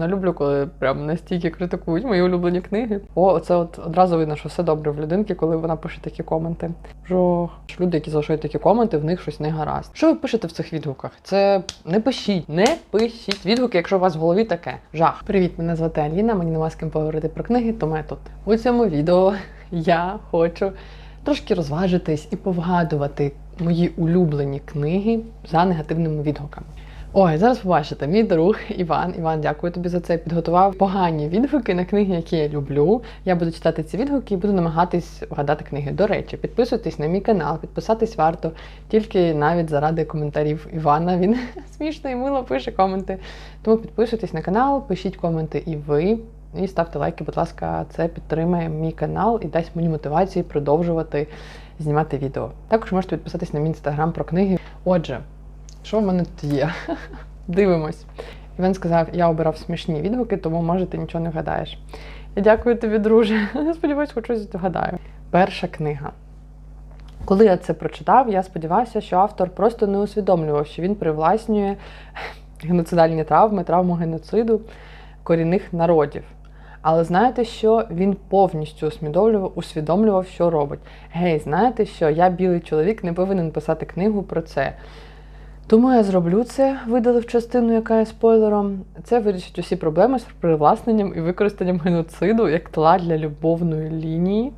не люблю, коли прям настільки критикують мої улюблені книги. О, це от одразу видно, що все добре в людинки, коли вона пише такі коменти. Жох. Люди, які залишають такі коменти, в них щось не гаразд. Що ви пишете в цих відгуках? Це не пишіть, не пишіть відгуки, якщо у вас в голові таке. Жах. Привіт, мене звати Аліна. Мені нема з ким поговорити про книги, тому я тут. У цьому відео я хочу трошки розважитись і повгадувати мої улюблені книги за негативними відгуками. Ой, зараз побачите, мій друг Іван. Іван, дякую тобі за це. Підготував погані відгуки на книги, які я люблю. Я буду читати ці відгуки і буду намагатись вгадати книги. До речі, підписуйтесь на мій канал, підписатись варто тільки навіть заради коментарів Івана. Він смішно і мило пише коменти. Тому підписуйтесь на канал, пишіть коменти і ви. І ставте лайки, будь ласка, це підтримає мій канал і дасть мені мотивації продовжувати знімати відео. Також можете підписатись на мій інстаграм про книги. Отже, що в мене тут є? Дивимось. Іван сказав, я обирав смішні відгуки, тому може ти нічого не вгадаєш. Я дякую тобі, друже. Сподіваюсь, хоч щось вгадаю. Перша книга. Коли я це прочитав, я сподівався, що автор просто не усвідомлював, що він привласнює геноцидальні травми, травму геноциду корінних народів. Але знаєте що? Він повністю усвідомлював, усвідомлював, що робить. Гей, знаєте що? Я білий чоловік не повинен писати книгу про це. Тому я зроблю це, видалив частину, яка є спойлером. Це вирішить усі проблеми з привласненням і використанням геноциду як тла для любовної лінії.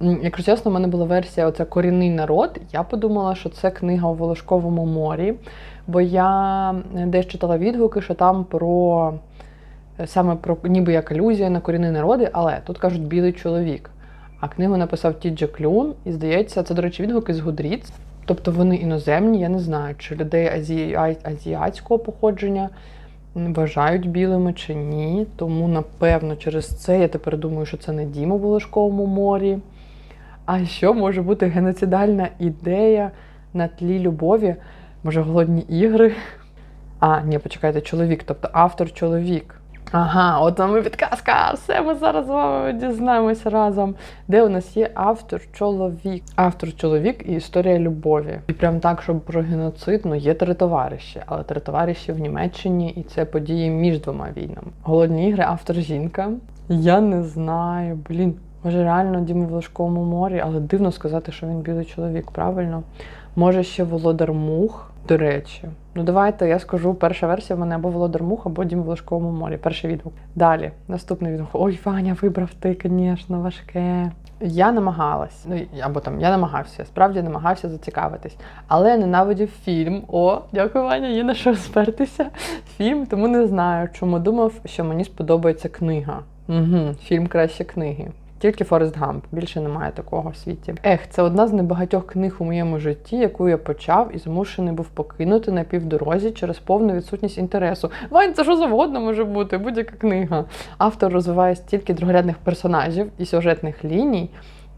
Якщо чесно, в мене була версія оце корінний народ. Я подумала, що це книга у Волошковому морі, бо я е, десь читала відгуки, що там про е, саме про ніби як алюзія на корінні народи, але тут кажуть білий чоловік. А книгу написав Тіджа Клюн, і здається, це, до речі, відгуки з Гудріц. Тобто вони іноземні, я не знаю, чи людей азі... азіатського походження вважають білими чи ні. Тому, напевно, через це я тепер думаю, що це не Діма в Волошковому морі. А що може бути геноцидальна ідея на тлі любові? Може, голодні ігри? А, ні, почекайте, чоловік, тобто автор чоловік. Ага, от вам і підказка. Все, ми зараз з вами дізнаємося разом. Де у нас є автор чоловік? Автор чоловік і історія любові. І прям так, щоб про геноцид, ну є три товариші, але три товариші в Німеччині, і це події між двома війнами. Голодні ігри, автор жінка. Я не знаю, блін. Може, реально Діма в Ложковому морі, але дивно сказати, що він білий чоловік, правильно? Може, ще Володар Мух, до речі. Ну, давайте я скажу, перша версія в мене або Володар Мух, або Дім в Ложковому морі. Перший відгук. Далі, наступний відгук. Ой, Ваня, вибрав ти, звісно, важке. Я намагалась, ну або там я намагався, справді намагався зацікавитись, але я ненавидів фільм. О, дякую, Ваня, є на що спертися. Фільм, тому не знаю, чому думав, що мені сподобається книга. Угу, Фільм краще книги. Тільки Форест Гамп, більше немає такого в світі. Ех, це одна з небагатьох книг у моєму житті, яку я почав і змушений був покинути на півдорозі через повну відсутність інтересу. Вань, це що завгодно може бути, будь-яка книга. Автор розвиває стільки другорядних персонажів і сюжетних ліній,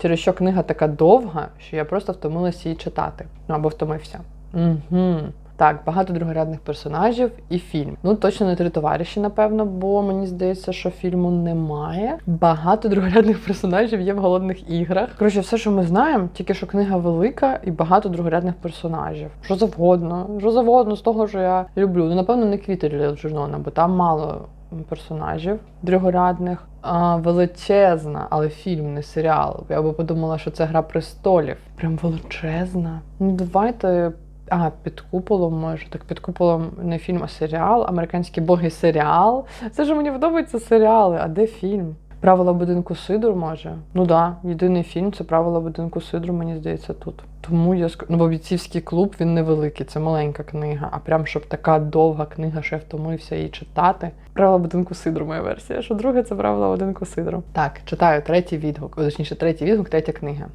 через що книга така довга, що я просто втомилася її читати. Ну або втомився. Угу. Так, багато другорядних персонажів і фільм. Ну точно не три товариші, напевно, бо мені здається, що фільму немає. Багато другорядних персонажів є в голодних іграх. Коротше, все, що ми знаємо, тільки що книга велика і багато другорядних персонажів. Що завгодно, що завгодно з того, що я люблю. Ну, напевно, не квіти для Джорнона, бо там мало персонажів другорядних. А, величезна, але фільм, не серіал. Я би подумала, що це гра престолів. Прям величезна. Ну давайте. А, під куполом може. Так під куполом не фільм, а серіал. Американські боги серіал. Це ж мені подобаються серіали. А де фільм? Правила будинку Сидор може. Ну да, єдиний фільм це правила будинку Сидор, мені здається, тут. Тому я ск... Ну, бо бійцівський клуб він невеликий, це маленька книга. А прям щоб така довга книга, що я втомився її читати. Правила будинку Сидру, моя версія. Що друге це правила будинку Сидру. Так, читаю третій відгук, о, точніше, третій відгук, третя книга.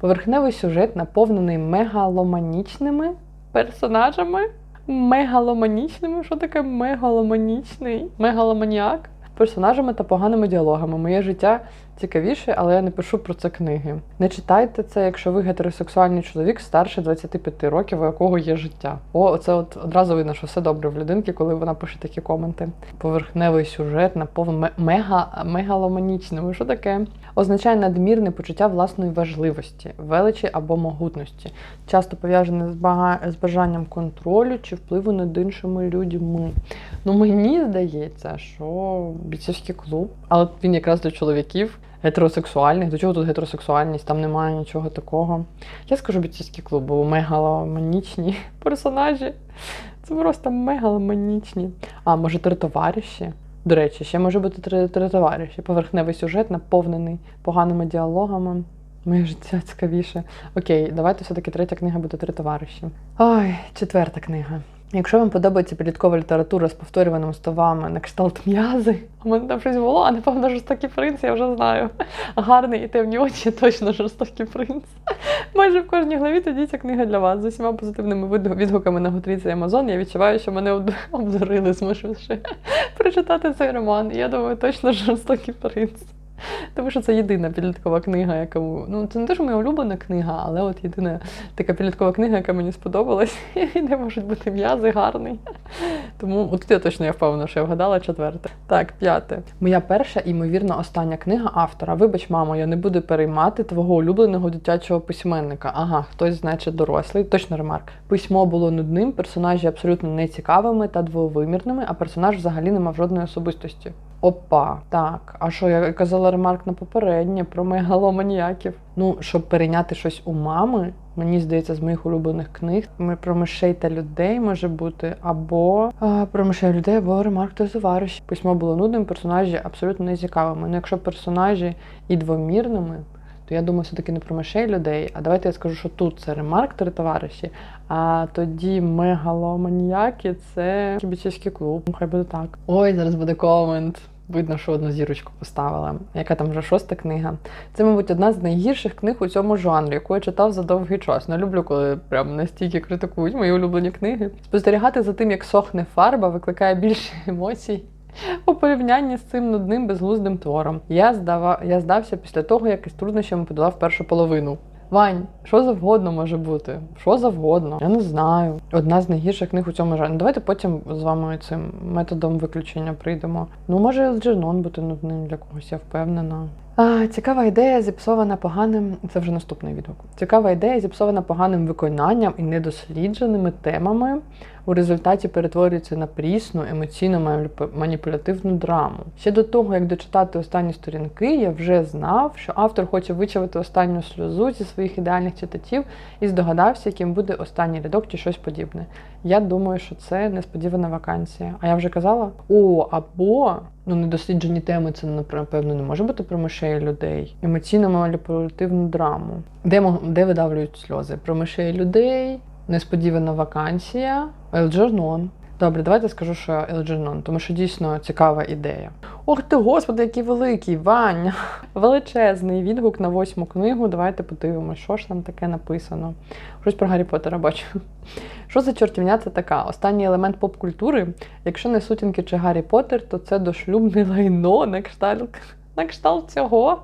Поверхневий сюжет наповнений мегаломанічними персонажами. Мегаломанічними. Що таке мегаломанічний? Мегаломаніак? Персонажами та поганими діалогами. Моє життя цікавіше, але я не пишу про це книги. Не читайте це, якщо ви гетеросексуальний чоловік старше 25 років, у якого є життя. О, це от одразу видно, що все добре в людинки, коли вона пише такі коменти. Поверхневий сюжет, наповнений мега мегаломанічним. Що таке? Означає надмірне почуття власної важливості, величі або могутності, часто пов'язане з, бага... з бажанням контролю чи впливу над іншими людьми. Ну мені здається, що бійцівський клуб, але він якраз для чоловіків гетеросексуальних. До чого тут гетеросексуальність? Там немає нічого такого. Я скажу бійцівський клуб, бо мегаломанічні персонажі. Це просто мегаломанічні. А може три товариші? До речі, ще може бути три, три товариші. Поверхневий сюжет, наповнений поганими діалогами. Моє життя цікавіше. Окей, давайте все-таки третя книга буде три товариші. Ой, четверта книга. Якщо вам подобається підліткова література з повторюваними словами на кшталт м'язи, у мене там щось було, а напевно жорстокий принц, я вже знаю. Гарний і темні очі, точно жорстокий принц. Майже в кожній главі тоді ця книга для вас з усіма позитивними відгуками на Готріці і Амазон. Я відчуваю, що мене обдурили, змушивши прочитати цей роман. Я думаю, точно жорстокий принц. Тому що це єдина підліткова книга, яка ну це не що моя улюблена книга, але от єдина така підліткова книга, яка мені сподобалась, і де можуть бути м'язи гарний. Тому от я точно я впевнена, що я вгадала четверте. Так, п'яте. Моя перша ймовірно остання книга автора. Вибач, мамо, я не буду переймати твого улюбленого дитячого письменника. Ага, хтось, значить, дорослий. Точно ремарк. Письмо було нудним, персонажі абсолютно нецікавими та двовимірними, а персонаж взагалі не мав жодної особистості. Опа, так. А що я казала ремарк на попереднє про мегаломаніяків? Ну, щоб перейняти щось у мами, мені здається, з моїх улюблених книг ми про мишей та людей може бути, або а, про мишей людей, або ремарк та товариш. Письмо було нудним, персонажі абсолютно не цікавими. Ну, якщо персонажі і двомірними. То я думаю, все-таки не про мишей людей. А давайте я скажу, що тут це ремарк три товариші, а тоді мегаломаніяки це бійцівський клуб. Хай буде так. Ой, зараз буде комент. Видно, що одну зірочку поставила. Яка там вже шоста книга. Це, мабуть, одна з найгірших книг у цьому жанрі, яку я читав за довгий час. Не люблю, коли прям настільки критикують мої улюблені книги. Спостерігати за тим, як сохне фарба, викликає більше емоцій. У порівнянні з цим нудним безглуздим твором. Я здава... я здався після того, як із труднощами подолав першу половину. Вань, що завгодно може бути? Що завгодно? Я не знаю. Одна з найгірших книг у цьому жанрі. Давайте потім з вами цим методом виключення прийдемо. Ну, може, Елджернон бути нудним для когось, я впевнена. А, Цікава ідея зіпсована поганим. Це вже наступний відгук. Цікава ідея зіпсована поганим виконанням і недослідженими темами. У результаті перетворюється на прісну, емоційно маніпулятивну драму. Ще до того, як дочитати останні сторінки, я вже знав, що автор хоче вичавити останню сльозу зі своїх ідеальних читачів і здогадався, яким буде останній рядок чи щось подібне. Я думаю, що це несподівана вакансія. А я вже казала: о, або ну недосліджені теми, це напевно не може бути про мишей людей. Емоційно маніпулятивну драму. Де де видавлюють сльози? Про мишей людей. Несподівана вакансія. Елджернон. Добре, давайте скажу, що Елджернон, тому що дійсно цікава ідея. Ох ти, господи, який великий Ваня! Величезний відгук на восьму книгу. Давайте подивимося, що ж там таке написано. Щось про Гаррі Поттера бачу. Що за чортівня це така? Останній елемент поп-культури. Якщо не сутінки чи Гаррі Поттер, то це дошлюбне лайно на кшталт, на кшталт цього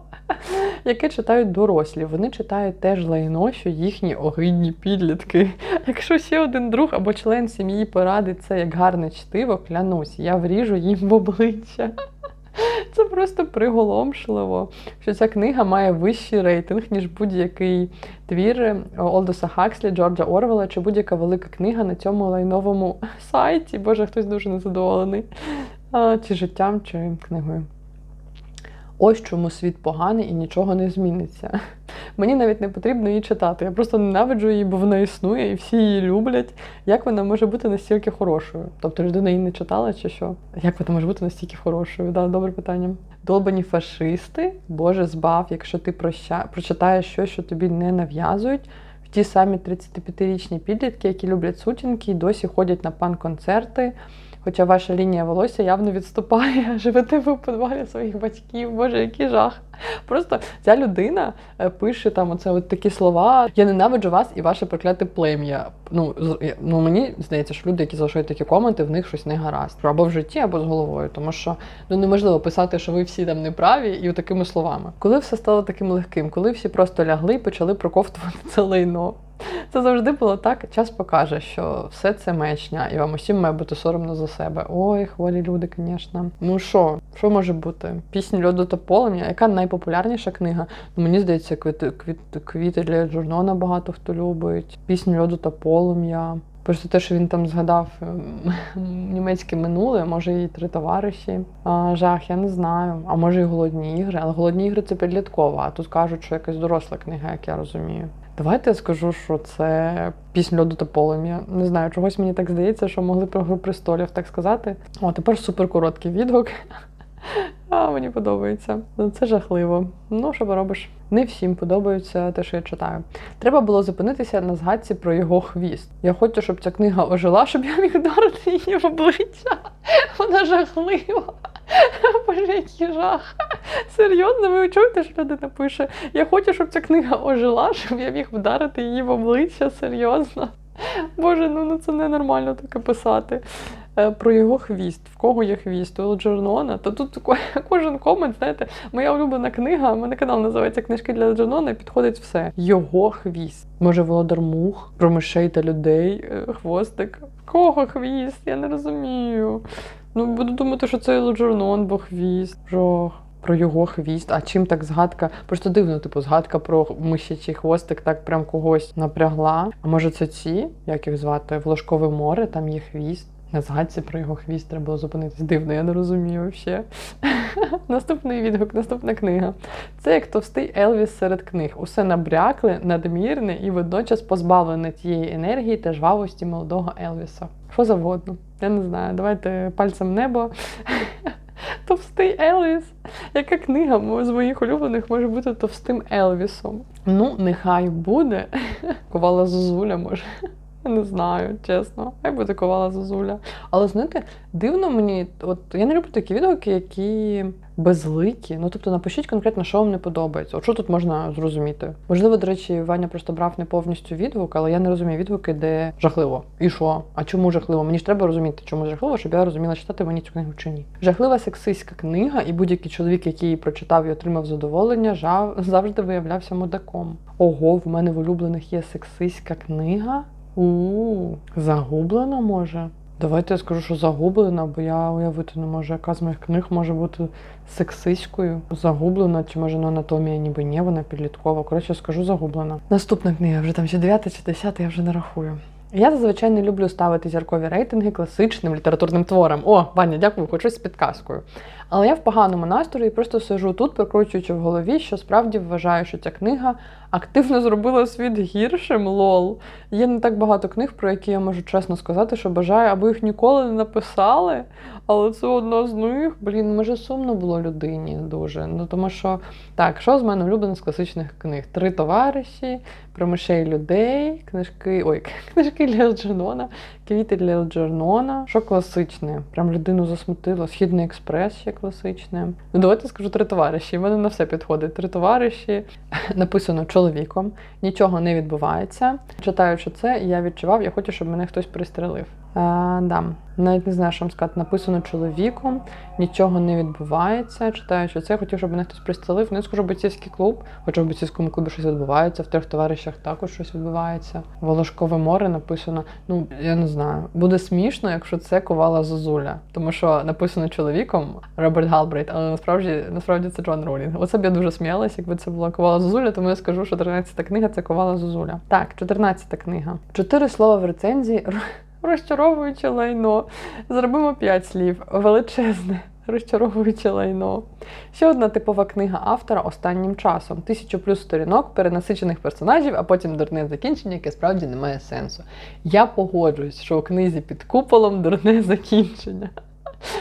яке читають дорослі. Вони читають теж лайно, що їхні огидні підлітки. Якщо ще один друг або член сім'ї порадить це як гарне чтиво, клянусь, я вріжу їм в обличчя. Це просто приголомшливо, що ця книга має вищий рейтинг, ніж будь-який твір Олдоса Хакслі, Джорджа Орвела чи будь-яка велика книга на цьому лайновому сайті. Боже, хтось дуже незадоволений. Чи життям, чи книгою. Ось чому світ поганий і нічого не зміниться. Мені навіть не потрібно її читати. Я просто ненавиджу її, бо вона існує і всі її люблять. Як вона може бути настільки хорошою? Тобто людина її не читала чи що? Як вона може бути настільки хорошою? Да, Добре питання. Долбані фашисти, Боже, збав, якщо ти проща... прочитаєш щось, що тобі не нав'язують. В ті самі 35-річні підлітки, які люблять сутінки і досі ходять на пан-концерти Хоча ваша лінія волосся явно відступає, живете ви у підвалі своїх батьків. Боже, який жах. Просто ця людина е, пише там оце от такі слова. Я ненавиджу вас і ваше прокляте плем'я. Ну, ну мені здається, що люди, які залишають такі коменти, в них щось не гаразд. Або в житті, або з головою. Тому що ну неможливо писати, що ви всі там неправі, і такими словами. Коли все стало таким легким, коли всі просто лягли і почали проковтувати це лайно. Це завжди було так. Час покаже, що все це мечня, і вам усім має бути соромно за себе. Ой, хворі люди, звісно. Ну що, що може бути? Пісні льоду та полум'я. Яка найпопулярніша книга? Ну, мені здається, квіти, квіти, квіти для Джорнона багато хто любить. Пісню льоду та полум'я. Просто те, що він там згадав ем, німецьке минуле, може і три товариші. А, жах, я не знаю. А може і голодні ігри. Але голодні ігри це підліткова, а тут кажуть, що якась доросла книга, як я розумію. Давайте я скажу, що це пісня льоду та полум'я. Не знаю, чогось мені так здається, що могли про гру престолів так сказати. О, тепер суперкороткий відгук. А, мені подобається. Ну, Це жахливо. Ну, що поробиш? Не всім подобається те, що я читаю. Треба було зупинитися на згадці про його хвіст. Я хочу, щоб ця книга ожила, щоб я міг вдарити її в обличчя. Вона жахлива. Боже, який жах. Серйозно, ви чуєте, що людина пише? Я хочу, щоб ця книга ожила, щоб я міг вдарити її в обличчя. Серйозно. Боже, ну, ну це ненормально таке писати. Е, Про його хвіст. В кого є хвіст? У Елджернона. Та тут кожен комент, знаєте, моя улюблена книга, у мене канал називається Книжки для Елджернона, і підходить все. Його хвіст. Може, Володар Мух, про мишей та людей, е, хвостик. В кого хвіст? Я не розумію. Ну, буду думати, що це Елджернон, бо хвіст. Жох. Про його хвіст. А чим так згадка? Просто дивно, типу, згадка про мишячий хвостик так прям когось напрягла. А може це ці, як їх звати? Волошкове море, там є хвіст. На згадці про його хвіст треба було зупинитись. Дивно, я не розумію взагалі. Наступний відгук, наступна книга. Це як товстий Елвіс серед книг. Усе набрякле, надмірне і водночас позбавлене тієї енергії та жвавості молодого Елвіса. Що завгодно. Я не знаю. Давайте пальцем небо. Товстий Елвіс. Яка книга з моїх улюблених може бути товстим Елвісом? Ну, нехай буде. Ковала Зозуля, може. Я Не знаю, чесно. Хай буде ковала Зозуля. Але знаєте, дивно мені, от я не люблю такі відгуки, які безликі. Ну тобто напишіть конкретно, що вам не подобається. От що тут можна зрозуміти? Можливо, до речі, Ваня просто брав не повністю відгук, але я не розумію відгуки, де жахливо. І що? А чому жахливо? Мені ж треба розуміти, чому жахливо, щоб я розуміла, читати мені цю книгу чи ні. Жахлива сексистська книга, і будь-який чоловік, який її прочитав і отримав задоволення, жав... завжди виявлявся мудаком. Ого, в мене в улюблених є сексистська книга. У загублена може. Давайте я скажу, що загублена, бо я уявити не можу, яка з моїх книг може бути сексистською. Загублена, чи може ну, анатомія ніби ні, вона підліткова. Коротше, скажу загублена. Наступна книга, вже там ще 9 чи 10, я вже не рахую. Я зазвичай не люблю ставити зіркові рейтинги класичним літературним творам. О, Ваня, дякую, хоч з підказкою. Але я в поганому настрої просто сижу тут, прокручуючи в голові, що справді вважаю, що ця книга активно зробила світ гіршим. Лол. Є не так багато книг, про які я можу чесно сказати, що бажаю, аби їх ніколи не написали. Але це одна з них. Блін, може сумно було людині дуже. Ну тому що так, що з мене улюблено з класичних книг? Три товариші, про мишей людей, книжки. Ой, книжки для Елджернона, квіти для Елджернона. Що класичне? Прям людину засмутило. Східний експрес ще класичне. Ну, давайте скажу три товариші. У мене на все підходить. Три товариші написано чоловіком, нічого не відбувається. Читаючи це, я відчував, я хочу, щоб мене хтось пристрелив. А, да. Навіть не знаю, що вам сказати. Написано чоловіком, нічого не відбувається. Читаючи це, хотів, щоб мене хтось пристрелив. Не скажу бойцівський клуб, хоча в бойцівському клубі щось відбувається, в трьох товаришах також щось відбувається. Волошкове море написано. Ну, я не знаю. Буде смішно, якщо це ковала Зозуля. Тому що написано чоловіком Роберт Галбрейт, але насправді насправді це Джон Ролінг. Оце б я дуже сміялась, якби це була ковала Зозуля, тому я скажу, що 13-та книга це ковала Зозуля. Так, 14-та книга. Чотири слова в рецензії. Розчаровуюче лайно. Зробимо п'ять слів. Величезне. Розчаровуюче лайно. Ще одна типова книга автора останнім часом. Тисячу плюс сторінок, перенасичених персонажів, а потім дурне закінчення, яке справді не має сенсу. Я погоджуюсь, що у книзі під куполом дурне закінчення.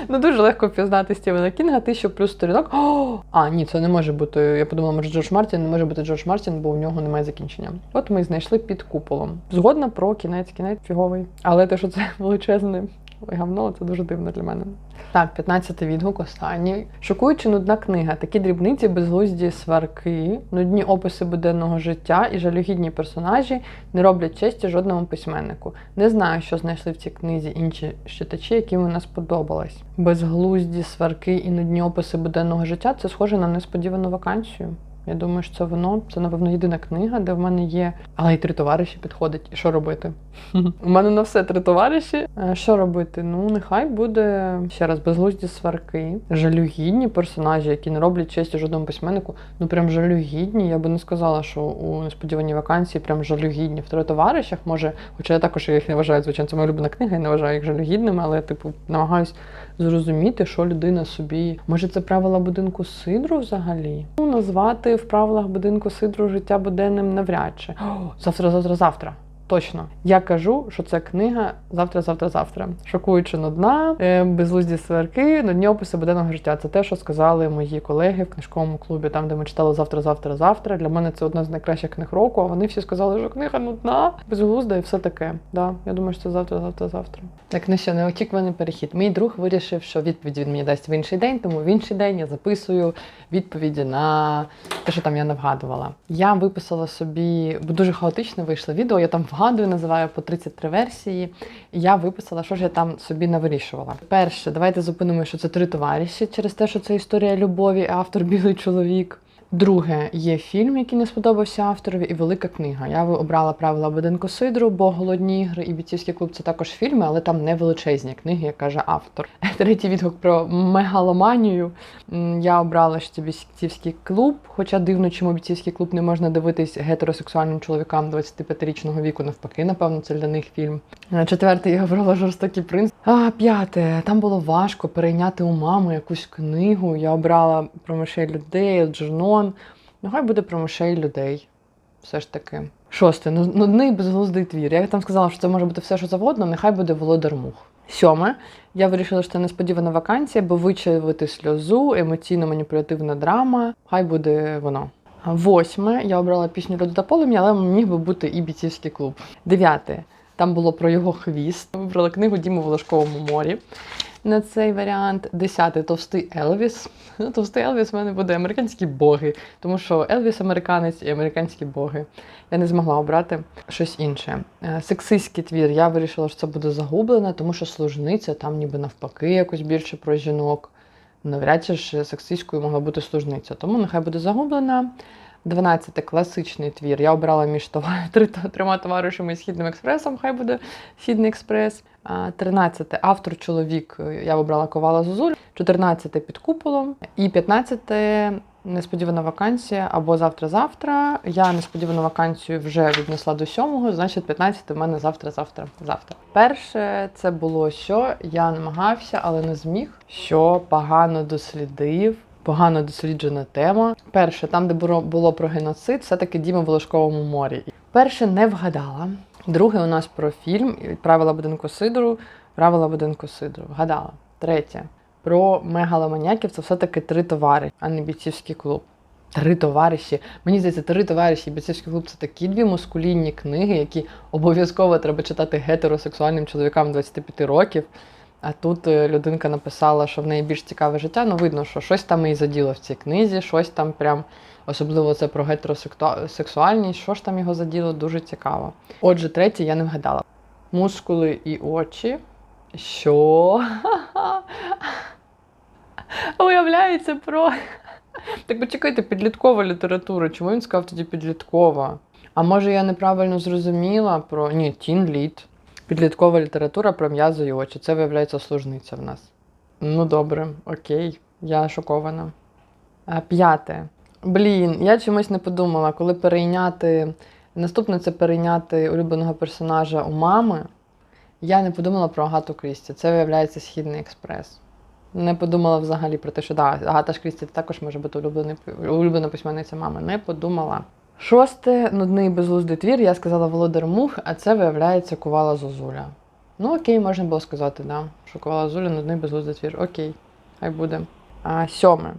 Ну, дуже легко впізнати Стівена Кінга, тисячу плюс сторінок. О, а, ні, це не може бути. Я подумала, може Джордж Мартін не може бути Джордж Мартін, бо у нього немає закінчення. От ми знайшли під куполом. Згодна про кінець, кінець фіговий. Але те, що це величезне Ой, гавно, це дуже дивно для мене. Так, 15 відгук останній. Шокуючи нудна книга. Такі дрібниці, безглузді сварки, нудні описи буденного життя і жалюгідні персонажі не роблять честі жодному письменнику. Не знаю, що знайшли в цій книзі інші читачі, яким вона сподобалась. Безглузді сварки і нудні описи буденного життя це схоже на несподівану вакансію. Я думаю, що це воно. Це, напевно, єдина книга, де в мене є. Але й три товариші підходить. Що робити? У мене на все три товариші. Е, Що робити? Ну, нехай буде ще раз безглузді сварки, жалюгідні персонажі, які не роблять честі жодному письменнику. Ну прям жалюгідні. Я би не сказала, що у несподіваній вакансії прям жалюгідні. В три товаришах може, хоча я також їх не вважаю, звичайно, це моя улюблена книга, я не вважаю їх жалюгідними, але типу намагаюсь зрозуміти, що людина собі. Може, це правила будинку Сидру взагалі? Ну, назвати в правилах будинку Сидру життя буденним навряд чи. О, завтра, завтра, завтра. Точно. Я кажу, що це книга завтра, завтра, завтра. Шокуючи нудна, е, безглузді сварки, нудні описи буденного життя. Це те, що сказали мої колеги в книжковому клубі, там, де ми читали завтра, завтра, завтра. Для мене це одна з найкращих книг року. А вони всі сказали, що книга нудна, безглузда і все таке. Да, я думаю, що це завтра, завтра, завтра. Так, ну що, неочікуваний перехід. Мій друг вирішив, що відповідь він мені дасть в інший день, тому в інший день я записую відповіді на те, що там я не вгадувала. Я виписала собі, бо дуже хаотично вийшло відео. Я там вгадую, називаю по 33 версії. Я виписала, що ж я там собі навирішувала. Перше, давайте зупинимо, що це три товариші через те, що це історія любові, автор білий чоловік. Друге, є фільм, який не сподобався авторові, і велика книга. Я обрала правила будинку Сидру, бо голодні ігри і бійцівський клуб це також фільми, але там не величезні книги, як каже автор. Третій відгук про мегаломанію. Я обрала ще бійцівський клуб, хоча дивно, чому бійцівський клуб не можна дивитись гетеросексуальним чоловікам 25-річного віку. Навпаки, напевно, це для них фільм. Е, Четвертий я обрала жорстокий принц. А п'яте, там було важко перейняти у мами якусь книгу. Я обрала про мишей людей, Джернон. Ну, хай буде про мишей людей. Все ж таки. Шосте, ну- нудний безглуздий твір. Я там сказала, що це може бути все, що завгодно, нехай буде володар мух. Сьоме, я вирішила, що це несподівана вакансія, бо вичавити сльозу, емоційно-маніпулятивна драма. Хай буде воно. Восьме, я обрала пісню «Люди та полум'я, але міг би бути і бійцівський клуб. Дев'яте. Там було про його хвіст. Вибрала книгу Діму Волошковому морі на цей варіант. Десятий товстий Елвіс. Ну, Товстий Елвіс в мене буде американські боги, тому що Елвіс американець і американські боги. Я не змогла обрати щось інше. Е, Сексистський твір. Я вирішила, що це буде загублено, тому що служниця там ніби навпаки якось більше про жінок. Навряд чи ж сексистською могла бути служниця, тому нехай буде загублена. 12 класичний твір. Я обрала між трьома товаришами і Східним експресом, хай буде Східний експрес. 13 автор чоловік. Я обрала Ковала Зозуль. 14 під куполом. І 15 несподівана вакансія або завтра-завтра. Я несподівану вакансію вже віднесла до сьомого, значить 15 в мене завтра-завтра. завтра. Перше це було що я намагався, але не зміг. Що погано дослідив. Погано досліджена тема. Перше, там, де було, про геноцид, все-таки Діма в Волошковому морі. Перше не вгадала. Друге, у нас про фільм правила будинку Сидору. Правила будинку Сидору. Вгадала. Третє. Про мегаломаньяків це все-таки три товари, а не бійцівський клуб. Три товариші. Мені здається, три товариші бійцівський клуб це такі дві мускулінні книги, які обов'язково треба читати гетеросексуальним чоловікам 25 років. А тут е, людинка написала, що в неї більш цікаве життя. Ну, видно, що щось там її заділо в цій книзі, щось там прям, особливо це про гетеросексуальність, що ж там його заділо, дуже цікаво. Отже, третє я не вгадала. Мускули і очі. Що? Уявляється про. Так почекайте, підліткова література. Чому він сказав тоді підліткова? А може я неправильно зрозуміла про. Ні, тін літ. Підліткова література про м'язи і очі. Це виявляється служниця в нас. Ну добре, окей, я шокована. А, П'яте. Блін, я чомусь не подумала, коли перейняти. Наступне це перейняти улюбленого персонажа у мами. Я не подумала про Агату Крісті. Це виявляється Східний експрес. Не подумала взагалі про те, що да, Агата Крісті також може бути улюблена письменниця мами. Не подумала. Шосте нудний безглуздий твір, я сказала Володар Мух, а це виявляється Кувала Зозуля. Ну окей, можна було сказати, да. Що Кувала Зозуля нудний безглуздий твір. Окей, хай буде. А, сьоме.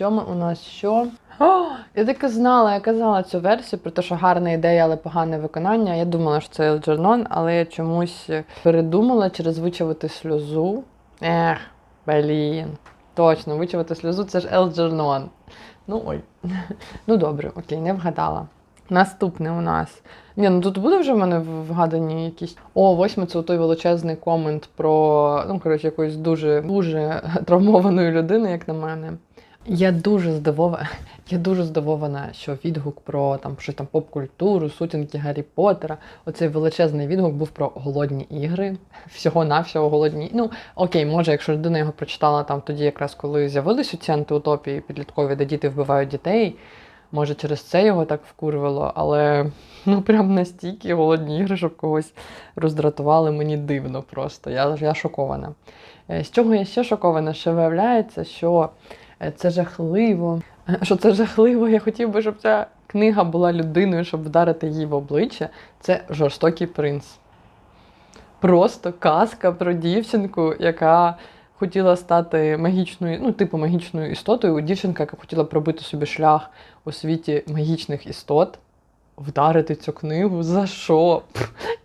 Ми у нас що? О, я таки знала, я казала цю версію про те, що гарна ідея, але погане виконання. Я думала, що це Елджернон, але я чомусь передумала через вичавити сльозу. Ех, блін. Точно, вичавити сльозу це ж Елджернон. Ну ой. Ну добре, окей, не вгадала. Наступне у нас. Ні, ну тут буде вже в мене вгадані якісь. О, восьме це той величезний комент про ну, коротше, якоїсь дуже дуже травмованої людини, як на мене. Я дуже здивована. Я дуже здивована, що відгук про там щось там поп-культуру, сутінки Гаррі Поттера, оцей величезний відгук був про голодні ігри. Всього-навсього голодні. Ну окей, може, якщо людина його прочитала там тоді, якраз коли з'явились ці антиутопії підліткові, де діти вбивають дітей. Може, через це його так вкурвало, але ну прям настільки голодні ігри, щоб когось роздратували, мені дивно просто. Я, я шокована. Е, З чого я ще шокована? Що виявляється, що це жахливо. Що це жахливо, я хотів би, щоб ця книга була людиною, щоб вдарити її в обличчя. Це жорстокий принц. Просто казка про дівчинку, яка хотіла стати магічною, ну, типу магічною істотою. Дівчинка, яка хотіла пробити собі шлях у світі магічних істот, вдарити цю книгу. За що?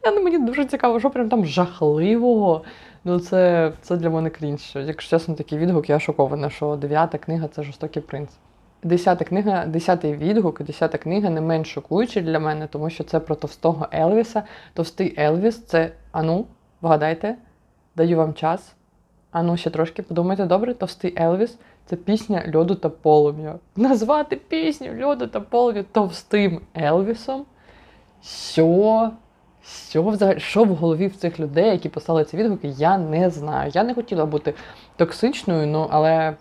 Я не мені дуже цікаво, що прям там жахливого. Ну, це, це для мене крінж. Якщо чесно, такий відгук, я шокована, що дев'ята книга це жорстокий принц. Десята книга, десятий відгук, десята книга не менш шокуючий для мене, тому що це про товстого Елвіса. Товстий Елвіс це, ану, вгадайте, даю вам час. Ану, ще трошки подумайте, добре, товстий Елвіс це пісня льоду та полум'я. Назвати пісню льоду та полум'я товстим Елвісом. Що? Що взагалі, що в голові в цих людей, які писали ці відгуки, я не знаю. Я не хотіла бути токсичною, ну але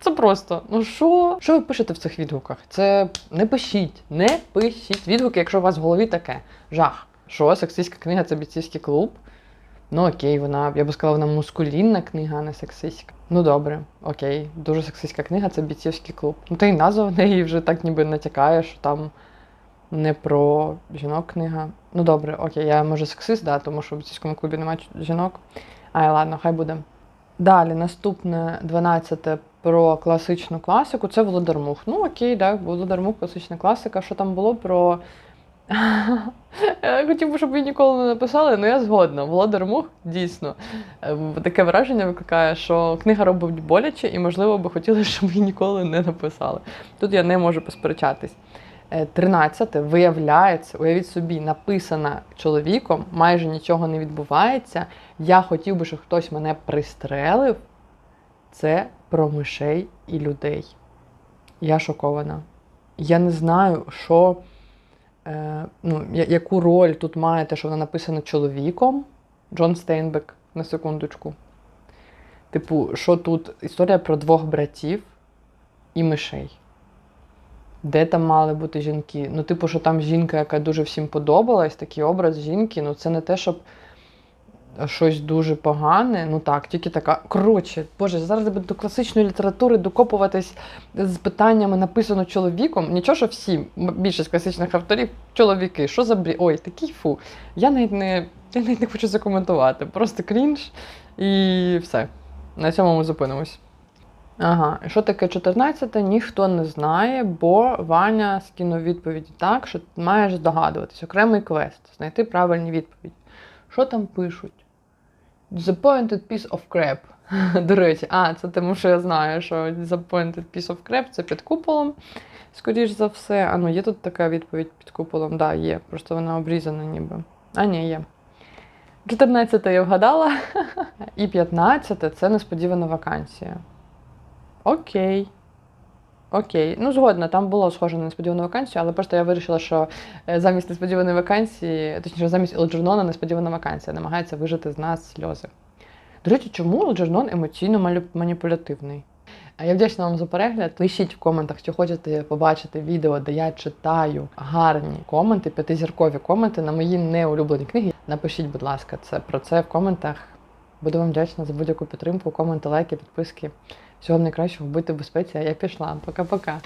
це просто. Ну що? Що ви пишете в цих відгуках? Це не пишіть, не пишіть відгуки, якщо у вас в голові таке. Жах. Що, сексистська книга це бійцівський клуб? Ну окей, вона, я би сказала, вона мускулінна книга, а не сексистська. Ну добре, окей, дуже сексистська книга це бійцівський клуб. Ну та й назва в неї вже так ніби натякає, що там не про жінок книга. Ну добре, окей, я може сексист, да, тому що в бійцівському клубі немає жінок. Ай, ладно, хай буде. Далі, наступне 12 про класичну класику це Володар Мух. Ну окей, так, Володар Мух, класична класика. Що там було про. Я Хотів би, щоб ви ніколи не написали, але я згодна. Володар Мух дійсно е, таке враження викликає, що книга робить боляче, і, можливо, би хотіли, щоб її ніколи не написали. Тут я не можу посперечатись. Е, 13 виявляється, уявіть собі, написана чоловіком, майже нічого не відбувається. Я хотів би, щоб хтось мене пристрелив. Це про мишей і людей. Я шокована. Я не знаю, що, е, ну, яку роль тут має те, що вона написана чоловіком. Джон Стейнбек, на секундочку. Типу, що тут історія про двох братів і мишей. Де там мали бути жінки? Ну, типу, що там жінка, яка дуже всім подобалась, такий образ жінки, ну це не те, щоб щось дуже погане. Ну так, тільки така. Коротше, Боже, зараз я буду до класичної літератури докопуватись з питаннями, написано чоловіком. Нічого, що всі, більшість класичних авторів, чоловіки. Що за брі? Ой, такий фу. Я навіть не, я навіть не хочу закоментувати. Просто крінж і все. На цьому ми зупинимось. Ага, що таке 14 ніхто не знає, бо Ваня скинув відповіді так, що маєш здогадуватись. Окремий квест, знайти правильні відповіді. Що там пишуть? Disappointed piece of crap. До речі, а, це тому, що я знаю, що Disappointed piece of crap це під куполом. Скоріш за все. А ну є тут така відповідь під куполом? Так, да, є. Просто вона обрізана ніби. А, ні, є. 14 я вгадала. І 15 це несподівана вакансія. Окей. Окей. Ну, згодна, там було схоже на несподівану вакансію, але просто я вирішила, що е, замість несподіваної вакансії, точніше, замість Елджернона несподівана вакансія намагається вижити з нас сльози. До речі, чому Елджернон емоційно маніпулятивний? А я вдячна вам за перегляд. Пишіть в коментах, чи хочете побачити відео, де я читаю гарні коменти, п'ятизіркові коменти на мої неулюблені книги. Напишіть, будь ласка, це про це в коментах. Буду вам вдячна за будь-яку підтримку, коменти, лайки, підписки. Всього найкращого, будьте в безпеці, а я пішла. Пока-пока.